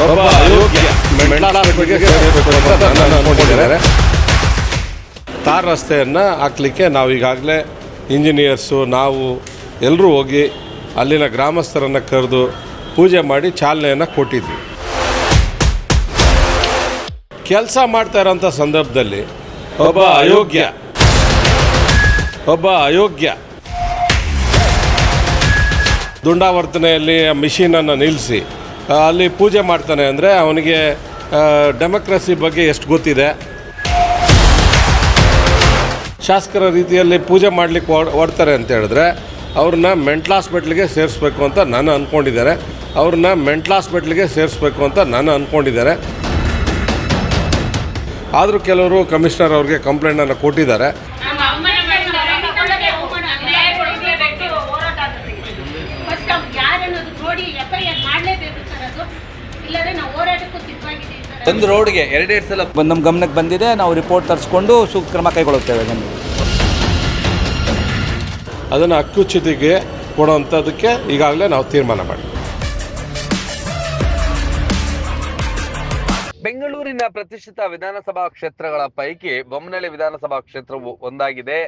ಒಬ್ಬ ಅನ್ಕೊಂಡಿದ್ದಾರೆ ತಾರ್ ರಸ್ತೆಯನ್ನು ಹಾಕ್ಲಿಕ್ಕೆ ನಾವು ಈಗಾಗಲೇ ಇಂಜಿನಿಯರ್ಸು ನಾವು ಎಲ್ಲರೂ ಹೋಗಿ ಅಲ್ಲಿನ ಗ್ರಾಮಸ್ಥರನ್ನು ಕರೆದು ಪೂಜೆ ಮಾಡಿ ಚಾಲನೆಯನ್ನು ಕೊಟ್ಟಿದ್ವಿ. ಕೆಲಸ ಮಾಡ್ತಾ ಇರೋಂಥ ಸಂದರ್ಭದಲ್ಲಿ ಒಬ್ಬ ಅಯೋಗ್ಯ ಒಬ್ಬ ಅಯೋಗ್ಯ ದುಂಡಾವರ್ತನೆಯಲ್ಲಿ ಮಿಷಿನನ್ನು ನಿಲ್ಲಿಸಿ ಆ, ಅಲ್ಲಿ ಪೂಜೆ ಮಾಡ್ತಾನೆ ಅಂದರೆ ಅವನಿಗೆ ಡೆಮೋಕ್ರಸಿ ಬಗ್ಗೆ ಎಷ್ಟು ಗೊತ್ತಿದೆ. ಶಾಸಕರ ರೀತಿಯಲ್ಲಿ ಪೂಜೆ ಮಾಡಲಿಕ್ಕೆ ಹೊಡ್ತಾರೆ ಅಂತ ಹೇಳಿದ್ರೆ, ಅವ್ರನ್ನ ಮೆಂಟ್ಲ್ ಹಾಸ್ಪಿಟ್ಲಿಗೆ ಸೇರಿಸ್ಬೇಕು ಅಂತ ನಾನು ಅಂದ್ಕೊಂಡಿದ್ದಾರೆ ಅವ್ರನ್ನ ಮೆಂಟ್ಲ್ ಹಾಸ್ಪಿಟ್ಲಿಗೆ ಸೇರಿಸ್ಬೇಕು ಅಂತ ನಾನು ಅಂದ್ಕೊಂಡಿದ್ದಾರೆ ಆದರೂ ಕೆಲವರು ಕಮಿಷನರ್ ಅವ್ರಿಗೆ ಕಂಪ್ಲೇಂಟನ್ನು ಕೊಟ್ಟಿದ್ದಾರೆ ನಮ್ಮ ಅಮ್ಮನ ಮೇಲೆ ರವಿಕೊಂಡರೆ ಅವಮಾನ ನ್ಯಾಯಗೊಳಿಸಲೇಬೇಕು ಹೋರಾಟ ಆಗುತ್ತೆ ಫಸ್ಟ್ ಅವ್ರು ಯಾರನ್ನೋದು ನೋಡಿ ಎಫ್ ಐ ಆರ್ ಮಾಡಲೇಬೇಕು ಸರ್ ಅದು ಇಲ್ಲದ್ರೆ ನಾವು ಹೋರಾಟಕ್ಕೂ ಸಿದ್ಧವಾಗಿದ್ದೀವಿ ಸರ್ ಒಂದು ರೋಡ್ಗೆ ಎರಡೆರಡು ಸಲ ಬಂದ್- ನಮ್ಮ ಗಮನಕ್ಕೆ ಬಂದಿದೆ ನಾವು ರಿಪೋರ್ಟ್ ತರಿಸ್ಕೊಂಡು ಸೂಕ್ತ ಕ್ರಮ ಕೈಗೊಳ್ಳುತ್ತೇವೆ ಅದನ್ನು ಅದನ್ನು ಹಕ್ಕುಚ್ಯುತಿಗೆ ಕೊಡೋವಂಥದ್ದಕ್ಕೆ ಈಗಾಗಲೇ ನಾವು ತೀರ್ಮಾನ ಮಾಡಿ ಬೆಂಗಳೂರಿನ ಪ್ರತಿಷ್ಠಿತ ವಿಧಾನಸಭಾ ಕ್ಷೇತ್ರಗಳ ಪೈಕಿ ಬೊಮ್ಮನಹಳ್ಳಿ ವಿಧಾನಸಭಾ ಕ್ಷೇತ್ರವು ಒಂದಾಗಿದೆ.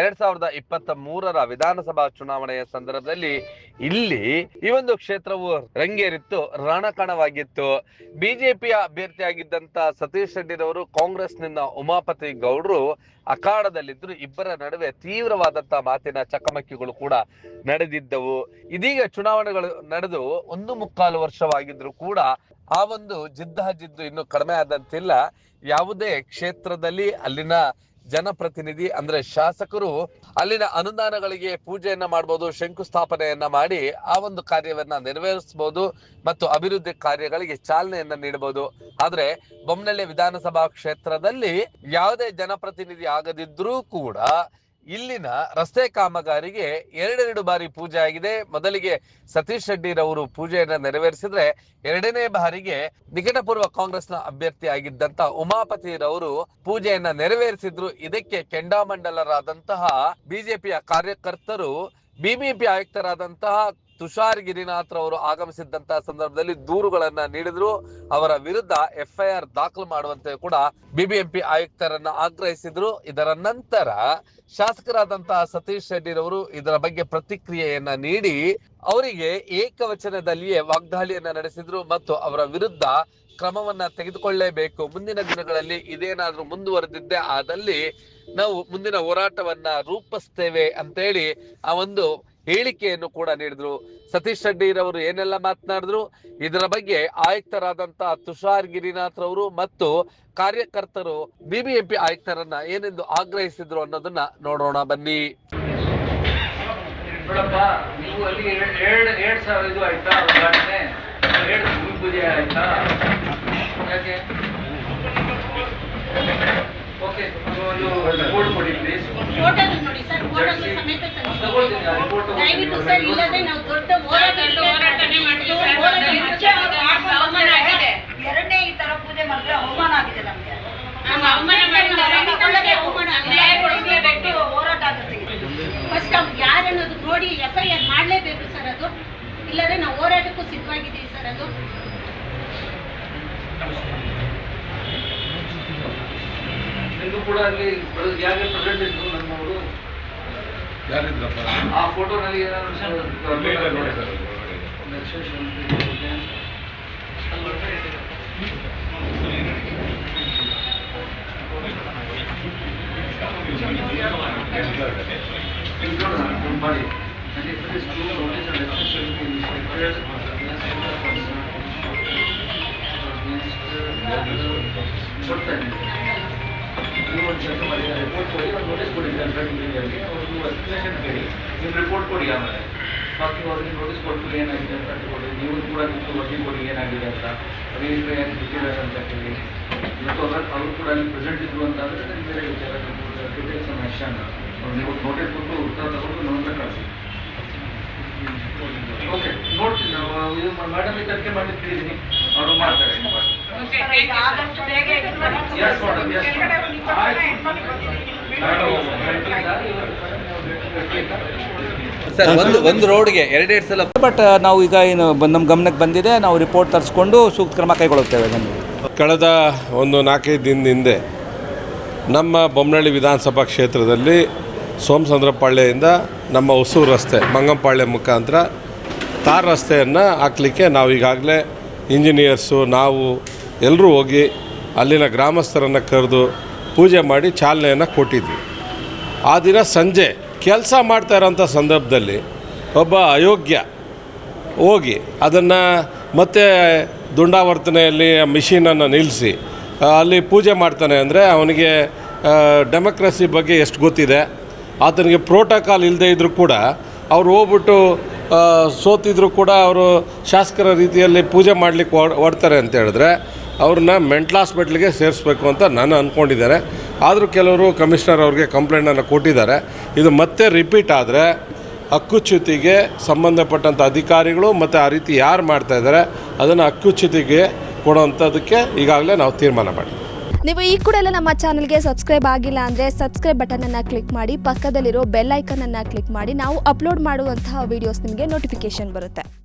ಎರಡ್ ಸಾವಿರದ ಇಪ್ಪತ್ತ ಮೂರರ ವಿಧಾನಸಭಾ ಚುನಾವಣೆಯ ಸಂದರ್ಭದಲ್ಲಿ ಇಲ್ಲಿ ಈ ಒಂದು ಕ್ಷೇತ್ರವು ರಂಗೇರಿತ್ತು, ರಣಕಣವಾಗಿತ್ತು. ಬಿಜೆಪಿಯ ಅಭ್ಯರ್ಥಿಯಾಗಿದ್ದಂತ ಸತೀಶ್ ರೆಡ್ಡಿರವರು, ಕಾಂಗ್ರೆಸ್ನಿಂದ ಉಮಾಪತಿ ಗೌಡ್ರು ಅಖಾಡದಲ್ಲಿದ್ದರು. ಇಬ್ಬರ ನಡುವೆ ತೀವ್ರವಾದಂತಹ ಮಾತಿನ ಚಕಮಕಿಗಳು ಕೂಡ ನಡೆದಿದ್ದವು. ಇದೀಗ ಚುನಾವಣೆಗಳು ನಡೆದು ಒಂದು ಮುಕ್ಕಾಲು ವರ್ಷವಾಗಿದ್ರು ಕೂಡ ಆ ಒಂದು ಜಿದ್ದಾಜಿದ್ದು ಇನ್ನು ಕಡಿಮೆ ಆದಂತಿಲ್ಲ. ಯಾವುದೇ ಕ್ಷೇತ್ರದಲ್ಲಿ ಅಲ್ಲಿನ ಜನಪ್ರತಿನಿಧಿ ಅಂದ್ರೆ ಶಾಸಕರು ಅಲ್ಲಿನ ಅನುದಾನಗಳಿಗೆ ಪೂಜೆಯನ್ನ ಮಾಡಬಹುದು ಶಂಕುಸ್ಥಾಪನೆಯನ್ನ ಮಾಡಿ ಆ ಒಂದು ಕಾರ್ಯವನ್ನ ನೆರವೇರಿಸಬಹುದು ಮತ್ತು ಅಭಿವೃದ್ಧಿ ಕಾರ್ಯಗಳಿಗೆ ಚಾಲನೆಯನ್ನ ನೀಡಬಹುದು ಆದ್ರೆ ಬೊಮ್ಮನಳ್ಳಿ ವಿಧಾನಸಭಾ ಕ್ಷೇತ್ರದಲ್ಲಿ ಯಾವುದೇ ಜನಪ್ರತಿನಿಧಿ ಆಗದಿದ್ರೂ ಕೂಡ ಇಲ್ಲಿನ ರಸ್ತೆ ಕಾಮಗಾರಿಗೆ ಎರಡೆರಡು ಬಾರಿ ಪೂಜೆ ಆಗಿದೆ. ಮೊದಲಿಗೆ ಸತೀಶ್ ರೆಡ್ಡಿರವರು ಪೂಜೆಯನ್ನ ನೆರವೇರಿಸಿದ್ರೆ ಎರಡನೇ ಬಾರಿಗೆ ನಿಕಟಪೂರ್ವ ಕಾಂಗ್ರೆಸ್ನ ಅಭ್ಯರ್ಥಿ ಆಗಿದ್ದಂತ ಉಮಾಪತಿರವರು ಪೂಜೆಯನ್ನ ನೆರವೇರಿಸಿದ್ರು. ಇದಕ್ಕೆ ಕೆಂಡಾಮಂಡಲರಾದಂತಹ ಬಿಜೆಪಿಯ ಕಾರ್ಯಕರ್ತರು, ಬಿಬಿಪಿ ಆಯುಕ್ತರಾದಂತಹ ತುಷಾರ್ ಗಿರಿನಾಥ್ ಅವರು ಆಗಮಿಸಿದ್ದಂತಹ ಸಂದರ್ಭದಲ್ಲಿ ದೂರುಗಳನ್ನ ನೀಡಿದ್ರು. ಅವರ ವಿರುದ್ಧ ಎಫ್ಐಆರ್ ದಾಖಲು ಮಾಡುವಂತೆ ಕೂಡ ಬಿಬಿಎಂಪಿ ಆಯುಕ್ತರನ್ನ ಆಗ್ರಹಿಸಿದ್ರು. ಇದರ ನಂತರ ಶಾಸಕರಾದಂತಹ ಸತೀಶ್ ಶೆಟ್ಟಿರವರು ಇದರ ಬಗ್ಗೆ ಪ್ರತಿಕ್ರಿಯೆಯನ್ನ ನೀಡಿ, ಅವರಿಗೆ ಏಕವಚನದಲ್ಲಿಯೇ ವಾಗ್ದಾಳಿಯನ್ನ ನಡೆಸಿದ್ರು ಮತ್ತು ಅವರ ವಿರುದ್ಧ ಕ್ರಮವನ್ನ ತೆಗೆದುಕೊಳ್ಳಲೇಬೇಕು ಮುಂದಿನ ದಿನಗಳಲ್ಲಿ ಇದೇನಾದ್ರೂ ಮುಂದುವರೆದಿದ್ದೆ ಆದಲ್ಲಿ ನಾವು ಮುಂದಿನ ಹೋರಾಟವನ್ನ ರೂಪಿಸ್ತೇವೆ ಅಂತೇಳಿ ಆ ಒಂದು ಹೇಳಿಕೆಯನ್ನು ಕೂಡ ನೀಡಿದ್ರು. ಸತೀಶ್ ರೆಡ್ಡಿರವರು ಏನೆಲ್ಲ ಮಾತನಾಡಿದ್ರು? ಇದರ ಬಗ್ಗೆ ಆಯುಕ್ತರಾದಂತಹ ತುಷಾರ್ ಗಿರಿನಾಥ್ ರವರು ಮತ್ತು ಕಾರ್ಯಕರ್ತರು, ಬಿಬಿಎಂಪಿ ಆಯುಕ್ತರನ್ನ ಏನೆಂದು ಆಗ್ರಹಿಸಿದ್ರು ಅನ್ನೋದನ್ನ ನೋಡೋಣ, ಬನ್ನಿ. ನೀವು ಅಲ್ಲಿ ಆಯ್ತಾ ಉದ್ಘಾಟನೆ ಎರಡು ಭೂಮಿ ಪೂಜೆ ಆಯ್ತಾ ಯಾಕೆ ಓಕೆ ಒಂದು ರಿಪೋರ್ಟ್ ಕೊಡಿ ಪ್ಲೀಸ್ ಫೋಟೋ ನೋಡಿ ಸರ್ ಫೋಟೋ ಸಮೇತ ದಯವಿಟ್ಟು ಸರ್ ಇಲ್ಲದ್ರೆ ನಾವು ದೊಡ್ಡ. ಎರಡನೇ ಈ ತರ ಪೂಜೆ ಮಾಡಿದ್ರೆ ಅವಮಾನ ಆಗಿದೆ ನಮಗೆ. ಹೋರಾಟ ಆಗುತ್ತೆ. ಫಸ್ಟ್ ಅವ್ರು ಯಾರನ್ನೋದು ನೋಡಿ ಎಫ್ ಐ ಆರ್ ಮಾಡಲೇಬೇಕು ಸರ್ ಅದು. ಇಲ್ಲದ್ರೆ ನಾವು ಹೋರಾಟಕ್ಕೂ ಸಿದ್ಧವಾಗಿದ್ದೀವಿ ಸರ್ ಅದು. ಇನ್ನೂ ಕೂಡ ಅಲ್ಲಿ ಯಾರು ಪ್ರೆಸಿಡೆಂಟ್ ಇರಲಿಲ್ಲ ನಮ್ಮವರು? ಯಾರು ಆ ಫೋಟೋನಲ್ಲಿ ಏನಾದರೂ ಇರಬೇಕು ನೋಡಿ ಒಂದು ನೀವು ಒಂದು ಕೆಲಸ ಮಾಡಿ ರಿಪೋರ್ಟ್ ಕೊಡಿ ಒಂದು ನೋಟಿಸ್ ಕೊಡಿ ಕನ್ಸಲ್ಟಿಂಗ್ ಅವ್ರು ನೀವು ಎಕ್ಸ್ಪ್ಲೇಷನ್ ಕೇಳಿ ನೀವು ರಿಪೋರ್ಟ್ ಕೊಡಿ ಆಮೇಲೆ ಮತ್ತೆ ಅವ್ರಿಗೆ ನೋಟಿಸ್ ಕೊಟ್ಟು ಏನಾಗಿದೆ ಅಂತ ಕೊಡಿ ನೀವು ಕೂಡ ನಿಮ್ಗೆ ವರದಿ ಕೊಡಿ ಏನಾಗಿದೆ ಅಂತ ರಜಿಸ್ಟ್ರಿ ಏನು ಬಿಟ್ಟಿದ್ದಾರೆ ಅಂತ ಕೇಳಿ ಇವತ್ತು ಅವ್ರ ಅವರು ಕೂಡ ಅಲ್ಲಿ ಪ್ರೆಸೆಂಟ್ ಇದ್ರು ಅಂತ ಅಂದರೆ ನನಗೆ ಬೇರೆ ವಿಚಾರ ಡೀಟೇಲ್ಸ್ ಅನ್ನು ಆ್ಯಕ್ಷನ್ ನೀವು ನೋಟಿಸ್ ಕೊಟ್ಟು ಉತ್ತರ ತಗೊಂಡು ನಮ್ಮನ್ನ ಕಳಿಸಿ ಓಕೆ ನೋಡ್ತೀನಿ ನಾವು ಇದು ಮೇಡಮ್ ತನಿಖೆ ಮಾಡಿಟ್ಟಿದ್ದೀನಿ ಅವರು ಮಾಡ್ತಾರೆ ಆದಷ್ಟು ಬೇಗ ಕೆಳಗಡೆ ಸರ್ ಒಂದು ಒಂದು ರೋಡ್ಗೆ ಎರಡೆರಡು ಸಲ ಬಟ್ ನಾವು ಈಗ ಏನು ನಮ್ಮ ಗಮನಕ್ಕೆ ಬಂದಿದೆ. ನಾವು ರಿಪೋರ್ಟ್ ತರಿಸ್ಕೊಂಡು ಸೂಕ್ತ ಕ್ರಮ ಕೈಗೊಳ್ಳುತ್ತೇವೆ. ನಮಗೆ ಕಳೆದ ಒಂದು ನಾಲ್ಕೈದು ದಿನದ ಹಿಂದೆ ನಮ್ಮ ಬೊಮ್ಮನಹಳ್ಳಿ ವಿಧಾನಸಭಾ ಕ್ಷೇತ್ರದಲ್ಲಿ ಸೋಮಸಂದ್ರಪಾಳ್ಯದಿಂದ ನಮ್ಮ ಹೊಸೂರು ರಸ್ತೆ ಮಂಗಂಪಾಳ್ಯ ಮುಖಾಂತರ ತಾರ್ ರಸ್ತೆಯನ್ನು ಹಾಕಲಿಕ್ಕೆ ನಾವು ಈಗಾಗಲೇ ಇಂಜಿನಿಯರ್ಸು ನಾವು ಎಲ್ಲರೂ ಹೋಗಿ ಅಲ್ಲಿನ ಗ್ರಾಮಸ್ಥರನ್ನು ಕರೆದು ಪೂಜೆ ಮಾಡಿ ಚಾಲನೆಯನ್ನು ಕೊಟ್ಟಿದ್ವಿ. ಆ ದಿನ ಸಂಜೆ ಕೆಲಸ ಮಾಡ್ತಾ ಇರೋಂಥ ಸಂದರ್ಭದಲ್ಲಿ ಒಬ್ಬ ಅಯೋಗ್ಯ ಹೋಗಿ ಅದನ್ನು ಮತ್ತೆ ದುಂಡಾವರ್ತನೆಯಲ್ಲಿ ಮಿಷಿನನ್ನು ನಿಲ್ಲಿಸಿ ಅಲ್ಲಿ ಪೂಜೆ ಮಾಡ್ತಾನೆ ಅಂದರೆ ಅವನಿಗೆ ಡೆಮೋಕ್ರಸಿ ಬಗ್ಗೆ ಎಷ್ಟು ಗೊತ್ತಿದೆ ಆತನಿಗೆ ಪ್ರೋಟೋಕಾಲ್ ಇಲ್ಲದೇ ಇದ್ದರೂ ಕೂಡ ಅವ್ರು ಹೋಗ್ಬಿಟ್ಟು ಆ, ಸೋತಿದ್ರು ಕೂಡ ಅವರು ಶಾಸಕರ ರೀತಿಯಲ್ಲಿ ಪೂಜೆ ಮಾಡಲಿಕ್ಕೆ ಹೊಡ್ತಾರೆ ಅಂತ ಹೇಳಿದ್ರೆ ಅವ್ರನ್ನ ಮೆಂಟಲ್ ಹಾಸ್ಪಿಟ್ಲಿಗೆ ಸೇರಿಸ್ಬೇಕು ಅಂತ ನಾನು ಅಂದ್ಕೊಂಡಿದ್ದಾರೆ ಆದರೂ ಕೆಲವರು ಕಮಿಷನರ್ ಅವ್ರಿಗೆ ಕಂಪ್ಲೇಂಟನ್ನು ಕೊಟ್ಟಿದ್ದಾರೆ. ಇದು ಮತ್ತೆ ರಿಪೀಟ್ ಆದರೆ ಹಕ್ಕುಚ್ಯುತಿಗೆ ಸಂಬಂಧಪಟ್ಟಂಥ ಅಧಿಕಾರಿಗಳು ಮತ್ತು ಆ ರೀತಿ ಯಾರು ಮಾಡ್ತಾ ಇದ್ದಾರೆ, ಅದನ್ನು ಹಕ್ಕುಚ್ಯುತಿಗೆ ಕೊಡೋವಂಥದ್ದಕ್ಕೆ ಈಗಾಗಲೇ ನಾವು ತೀರ್ಮಾನ ಮಾಡಿ ನೀವು ಈ ಕೂಡ ಎಲ್ಲ ನಮ್ಮ ಚಾನಲ್ಗೆ ಸಬ್ಸ್ಕ್ರೈಬ್ ಆಗಿಲ್ಲ ಅಂದರೆ ಸಬ್ಸ್ಕ್ರೈಬ್ ಬಟನನ್ನು ಕ್ಲಿಕ್ ಮಾಡಿ, ಪಕ್ಕದಲ್ಲಿರೋ ಬೆಲ್ ಐಕನನ್ನು ಕ್ಲಿಕ್ ಮಾಡಿ, ನಾವು ಅಪ್ಲೋಡ್ ಮಾಡುವಂತಹ ವೀಡಿಯೋಸ್ ನಿಮಗೆ ನೋಟಿಫಿಕೇಶನ್ ಬರುತ್ತೆ.